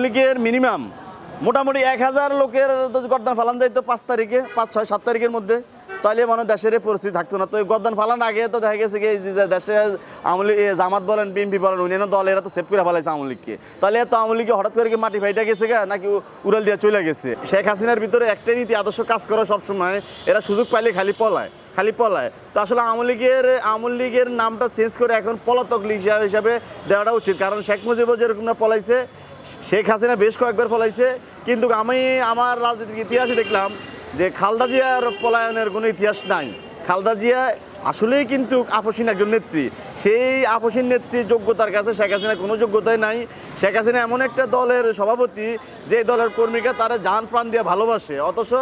লীগের মিনিমাম মোটামুটি এক হাজার লোকের যদি গদ্দান ফালান যাইতো পাঁচ তারিখে, পাঁচ, ছয়, সাত তারিখের মধ্যে তাহলে মনে দেশের পরিস্থিতি থাকতো না। তো এই গদ্দান ফালান আগে তো দেখা গেছে কি দেশে আওয়ামী লীগ জামাত বলেন, বিএনপি বলেন, অন্যান্য দল এরা তো সেভ করে ফেলাইছে আওয়ামী লীগকে। তাহলে তো আওয়ামী লীগকে হঠাৎ করে কি মাটি ফাইটা গেছে গা, নাকি উড়াল দিয়ে চলে গেছে? শেখ হাসিনার ভিতরে একটাই নীতি, আদর্শ কাজ করা সবসময়, এরা সুযোগ পাইলে খালি পলায় খালি পলায়। তো আসলে আওয়ামী লীগের আওয়ামী লীগের নামটা চেঞ্জ করে এখন পলাতক লীগ হিসাবে দেওয়াটা উচিত। কারণ শেখ মুজিবও যেরকম না পলাইছে শেখ হাসিনা বেশ কয়েকবার পলাইছে কিন্তু আমি আমার রাজনীতির ইতিহাসে দেখলাম যে খালদা জিয়ার পলায়নের কোনো ইতিহাস নাই। খালদা জিয়া আসলেই কিন্তু আপসীন একজন নেত্রী। সেই আপসীন নেত্রীর যোগ্যতার কাছে শেখ হাসিনার কোনো যোগ্যতাই নাই। শেখ হাসিনা এমন একটা দলের সভাপতি, যে দলের কর্মীরা তারা যান প্রাণ দিয়ে ভালোবাসে। অথচ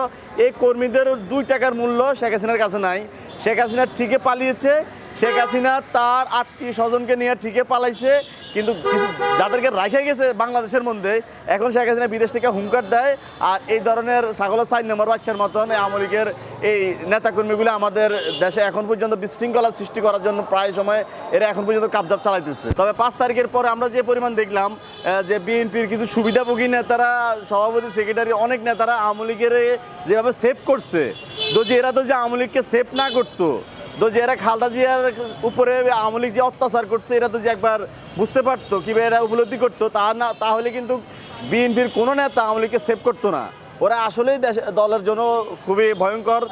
এই কর্মীদের দুই টাকার মূল্য শেখ হাসিনার কাছে নাই। শেখ হাসিনা ঠিকই পালিয়েছে শেখ হাসিনা তার আত্মীয় স্বজনকে নিয়ে ঠিকে পালাইছে, কিন্তু কিছু যাদেরকে রাখে গেছে বাংলাদেশের মধ্যে, এখন শেখ হাসিনা বিদেশ থেকে হুঙ্কার দেয়, আর এই ধরনের ছাগলের সাইন নম্বর বাচ্চার মতন লীগের এই নেতাকর্মীগুলো আমাদের দেশে এখন পর্যন্ত বিশৃঙ্খলা সৃষ্টি করার জন্য প্রায় সময় এরা এখন পর্যন্ত কাবজাব চালাইতেছে। তবে পাঁচ তারিখের পরে আমরা যে পরিমাণ দেখলাম যে বিএনপির কিছু সুবিধাভোগী নেতারা, সভাপতি, সেক্রেটারি, অনেক নেতারা আওয়ামী লীগের যেভাবে সেভ করছে তো যে এরা তো যে আওয়ামী লীগকে সেভ না করতো তো যে এরা খালদা জিয়ার উপরে আওয়ামী লীগ যে অত্যাচার করছে এরা তো যে একবার বুঝতে পারতো কিংবা এরা উপলব্ধি করতো তা না তাহলে কিন্তু বিএনপির কোনো নেতা আওয়ামী লীগকে সেভ করতো না। ওরা আসলেই দেশ দলের জন্য খুবই ভয়ঙ্কর।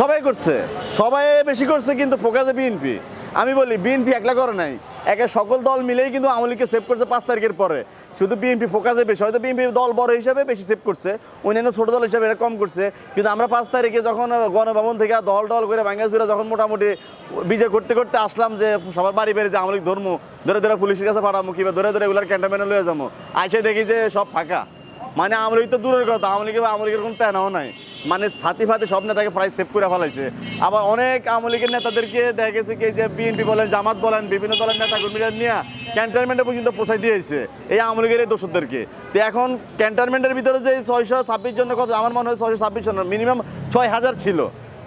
সবাই করছে। সবাই বেশি করছে কিন্তু ফোকাসে বিএনপি। আমি বলি বিএনপি একলা করে নাই। একে সকল দল মিলেই কিন্তু আওয়ামী লীগকে সেভ করছে পাঁচ তারিখের পরে। শুধু বিএনপি ফোকাসে বেশি, হয়তো বিএনপি দল বড় হিসাবে বেশি সেভ করছে, অন্যান্য ছোট দল হিসাবে এরা কম করছে। কিন্তু আমরা পাঁচ তারিখে যখন গণভবন থেকে দল দল করে বাঙ্গাসুরা যখন মোটামুটি বিজয় করতে করতে আসলাম যে সবার বাড়ি বেড়ে যে আওয়ামী লীগ ধর্ম, ধরে ধরে পুলিশের কাছে পাঠাবো, কিংবা ধরে ধরে এগুলার ক্যান্টনমেন্টে লয়ে যাব, আইসে দেখি যে সব ফাঁকা। মানে আওয়ামী লীগ তো দূরের কথা, আওয়ামী লীগের আওয়ামী লীগের কোনো তেনাও নাই। মানে ছাতি ফাতি সব নেতাকে প্রায় সেভ করে ফেলাইছে। আবার অনেক আওয়ামী লীগের নেতাদেরকে দেখা গেছে কি যে বিএনপি বলেন, জামাত বলেন, বিভিন্ন দলের নেতা কর্মীরা নিয়ে ক্যান্টনমেন্টে পর্যন্ত পৌঁছাই দিয়েছে এই আওয়ামী লীগের এই দোষদেরকে তো এখন ক্যান্টনমেন্টের ভিতরে যে ছয়শো ছাব্বিশ জনের কথা, আমার মনে হয় ছয়শো ছাব্বিশ জন মিনিমাম ছয় হাজার ছিল।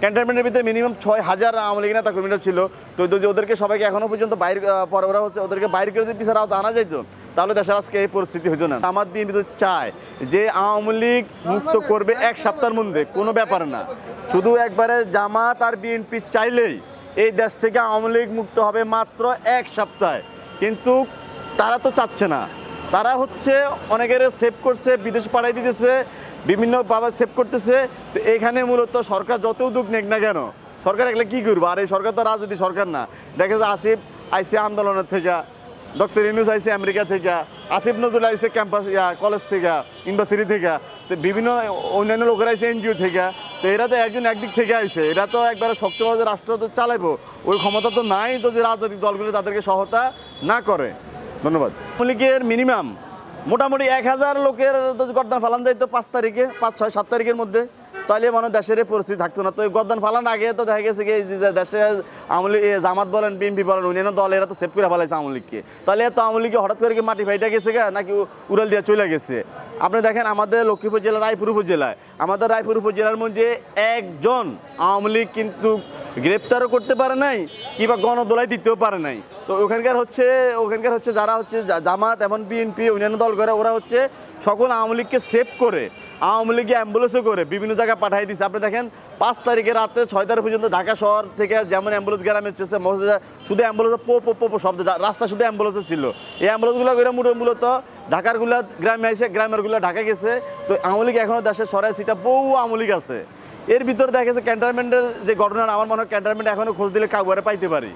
ক্যান্টনমেন্টের ভিতরে মিনিমাম ছয় হাজার আওয়ামী লীগের নেতা কর্মীরা ছিল তো ওদেরকে সবাইকে এখনও পর্যন্ত বাইরে পরে ওরা হচ্ছে, ওদেরকে বাইরে করে পিছাড়া আনা যাইতো। তাহলে দেশের আজকে এই পরিস্থিতি হতো না। আমার বিএনপি তো চায় যে আওয়ামী লীগ মুক্ত করবে এক সপ্তাহের মধ্যে, কোনো ব্যাপার না। শুধু একবারে জামাত আর বিএনপি চাইলেই এই দেশ থেকে আওয়ামী লীগ মুক্ত হবে মাত্র এক সপ্তাহে। কিন্তু তারা তো চাচ্ছে না। তারা হচ্ছে অনেকের সেভ করছে, বিদেশ পাঠাই দিতেছে বিভিন্ন বাবা সেভ করতেছে। তো এখানে মূলত সরকার যত উদ্যোগ নেক না কেন, সরকার এগুলো কি করব? আর এই সরকার তো রাজনীতি সরকার না। দেখা যায় আসিফ আইসি আন্দোলনের থেকে ডক্টর ইউনুস আইসি আমেরিকা থেকে, আসিফ নজরুল আইসি ক্যাম্পাস, ইয়া কলেজ থেকে ইউনিভার্সিটি থেকে, তো বিভিন্ন অন্যান্য লোকেরা আইসে এনজিও থেকে, তো এরা তো একজন একদিক থেকে আইসে এরা তো একবারে শক্তভাবে রাষ্ট্র তো চালাইবো, ওই ক্ষমতা তো নাই যদি রাজনৈতিক দলগুলো তাদেরকে সহায়তা না করে। ধন্যবাদ। লীগের মিনিমাম মোটামুটি এক হাজার লোকের যদি গদ্দান ফালান যাইতো পাঁচ তারিখে, পাঁচ, ছয়, সাত তারিখের মধ্যে। তাহলে মনে হয় দেশের পরিস্থিতি থাকতো না। তো এই গদ্দান ফালান আগে তো দেখা গেছে কি দেশে এ জামাত বলেন, বিএনপি বলেন, অন্যান্য দল এরা তো সেভ করে ফেলাইছে আওয়ামী লীগকে। তাহলে তো আওয়ামী লীগকে হঠাৎ করে কি মাটি ফাইটা গেছে গা, নাকি উড়াল দিয়ে চলে গেছে? আপনি দেখেন আমাদের লক্ষ্মীপুর জেলা, রায়পুর উপজেলায়, আমাদের রায়পুর উপজেলার মধ্যে একজন আওয়ামী লীগ কিন্তু গ্রেপ্তারও করতে পারে নাই, কিংবা গণদোলাই দিতেও পারে নাই। তো ওখানকার হচ্ছে ওখানকার হচ্ছে যারা হচ্ছে জামাত এবং বিএনপি অন্যান্য দল করে, ওরা হচ্ছে সকল আওয়ামী লীগকে সেভ করে, আওয়ামী লীগকে অ্যাম্বুলেন্সও করে, বিভিন্ন জায়গায় পাঠিয়ে দিচ্ছে আপনি দেখেন, পাঁচ তারিখে রাতে ছয় তারিখ পর্যন্ত ঢাকা শহর থেকে যেমন অ্যাম্বুলেন্স গ্রামে হচ্ছে শুধু অ্যাম্বুলেন্স পো পো পো শব্দ রাস্তা শুধু অ্যাম্বুলেন্সে ছিল। এই অ্যাম্বুলেন্সগুলো করে মূলত ঢাকারগুলা গ্রামে আইসে, গ্রামেরগুলো ঢাকা গেছে। তো আওয়ামী লীগ এখনও দেশের সরাই সিটা বহু আওয়ামী লীগ আছে। এর ভিতরে দেখা গেছে ক্যান্টনমেন্টের যে ঘটনা, আমার মনে হয় ক্যান্টনমেন্ট এখনও খোঁজ দিলে কাউয়ারে পাইতে পারি।